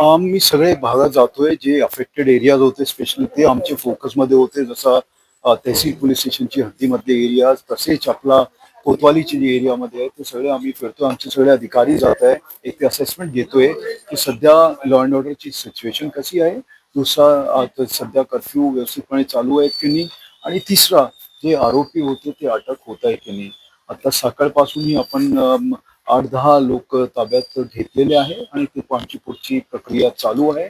आम्ही सगळे भागात जातोय जे अफेक्टेड एरियाज होते स्पेशली ते आमचे फोकसमध्ये होते जसा तहसील पोलीस स्टेशनची हद्दीमधले एरिया तसेच आपला कोतवालीचे जे एरियामध्ये आहे ते सगळे आम्ही फिरतोय. आमचे सगळे अधिकारी जात आहे एक ते असेसमेंट घेतोय की सध्या लॉ अँड ऑर्डरची सिच्युएशन कशी आहे. दुसरा सध्या कर्फ्यू व्यवस्थितपणे चालू आहेत की नाही. आणि तिसरा जे आरोपी होते ते अटक होत आहे की नाही. आता सकाळपासूनही आपण आठ दहा लोक ताब्यात घेतलेले आहे आणि ते पण आमची पुढची प्रक्रिया चालू आहे.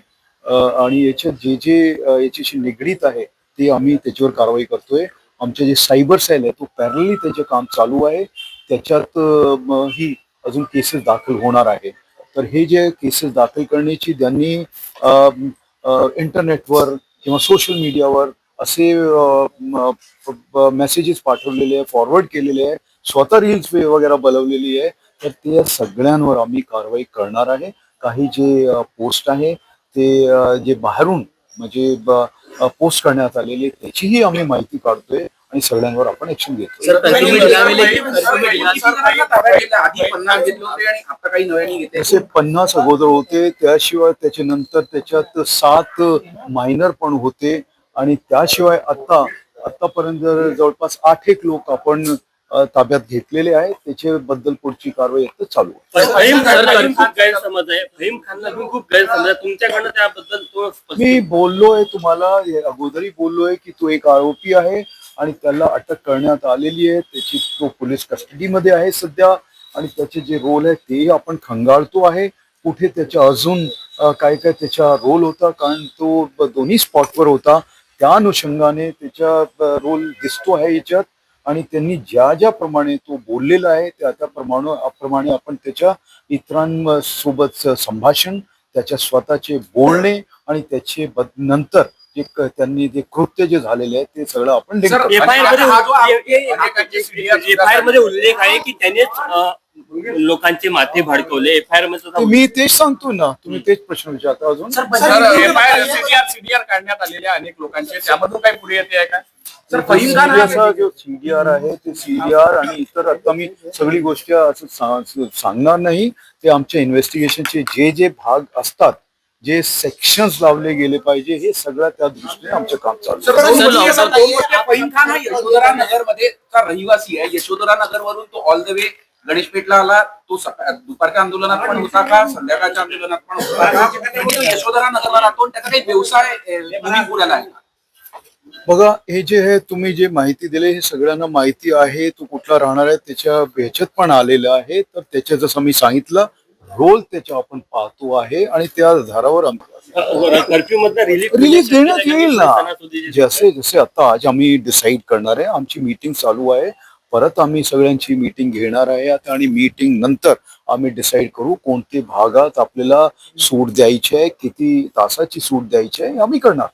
आणि याच्यात जे जे याच्याशी निगडीत आहे ते आम्ही त्याच्यावर कारवाई करतोय. आमचे जे सायबर सेल आहे तो पॅरली त्याचे काम चालू आहे. त्याच्यात ही अजून केसेस दाखल होणार आहे. तर हे जे केसेस दाखल करण्याची त्यांनी इंटरनेटवर किंवा सोशल मीडियावर असे मेसेजेस पाठवलेले आहे फॉरवर्ड केलेले आहे. स्वतः रील्स वगैरे बनवलेली आहे. तर ते सगळ्यांवर आम्ही कारवाई करणार आहे. काही जे पोस्ट आहे ते जे बाहेरून म्हणजे पोस्ट करण्यात आलेले त्याचीही आम्ही माहिती काढतोय आणि सगळ्यांवर आपण ऍक्शन घेते असे पन्नास अगोदर होते त्याशिवाय त्याच्यानंतर त्याच्यात सात मायनर पण होते आणि त्याशिवाय आता आतापर्यंत जवळपास आठ एक लोक आपण अ, ताब्यात घेतलेले आहेत त्याच्याबद्दल पुढची कारवाई आता चालू आहे. फहीम खानला खूप गैरसमज आहे. फहीम खानला घेऊन खूप गैरसमज आहे. तुमच्याकडनं त्याबद्दल तो स्पष्ट- मी बोललोय तुम्हाला हे अगोदरही बोललोय की तो एक आरोपी आहे आणि त्याला अटक करण्यात आलेली आहे. त्याची तो पोलीस कस्टडीमध्ये आहे सध्या आणि त्याचे जे रोल आहे ते आपण खंगाळतो आहे. कुठे त्याच्या अजून काय काय त्याचा रोल होता कारण तो दोन्ही स्पॉटवर होता. त्या अनुषंगाने त्याचा रोल दिसतो आहे याच्यात. आणि त्यांनी ज्या ज्या प्रमाणे तो बोललेला आहे त्या त्या प्रमाणे प्रमाणे आपण त्याच्या इतरांसोबत संभाषण त्याच्या स्वतःचे बोलणे आणि त्याचे नंतर जे त्यांनी जे कृत्य जे झालेले आहे ते सगळं आपण. एफ आय आरमध्ये हा उल्लेख आहे की त्यानेच अ, लोकांचे माथे भडकवले. एफ आय आरमध्ये मी तेच सांगतो ना तुम्ही तेच प्रश्न विचारता अजून. सर सीडीआर सीडीआर काढण्यात आलेल्या अनेक लोकांचे. त्यामधून काही पुढे येते आहे का? जो सीडीआर आहे ते सीडीआर आणि इतर आता मी सगळी गोष्टी असं सांगणार नाही. ते आमच्या इन्व्हेस्टिगेशनचे जे जे भाग असतात जे सेक्शन्स लावले गेले पाहिजे हे सगळं त्या दृष्टीने आमचं काम चालू हा यशोधरा नगरमध्ये चा रहिवासी आहे? यशोधरा नगर वरून तो ऑल द वे गणेश पेठला आला तो दुपारच्या आंदोलनात पण होता का? संध्याकाळच्या आंदोलनात पण होता का? यशोधरा नगरला राहतो त्याचा काही व्यवसाय भूमी पुण्याला आहे? बघा हे जे आहे तुम्ही जे माहिती दिली हे सगळ्यांना माहिती आहे. तो कुठला राहणार आहे त्याच्या ह्याच्यात पण आलेलं आहे. तर त्याच्या जसं मी सांगितलं रोल त्याच्या आपण पाहतो आहे आणि त्या आधारावर रिलीफ देण्यात येईल ना? जसे जसे आता आज आम्ही डिसाईड करणार आहे आमची मीटिंग चालू आहे. परत आम्ही सगळ्यांची मीटिंग घेणार आहे आता आणि मीटिंग नंतर आम्ही डिसाईड करू कोणते भागात आपल्याला सूट द्यायची आहे किती तासाची सूट द्यायची आहे आम्ही करणार.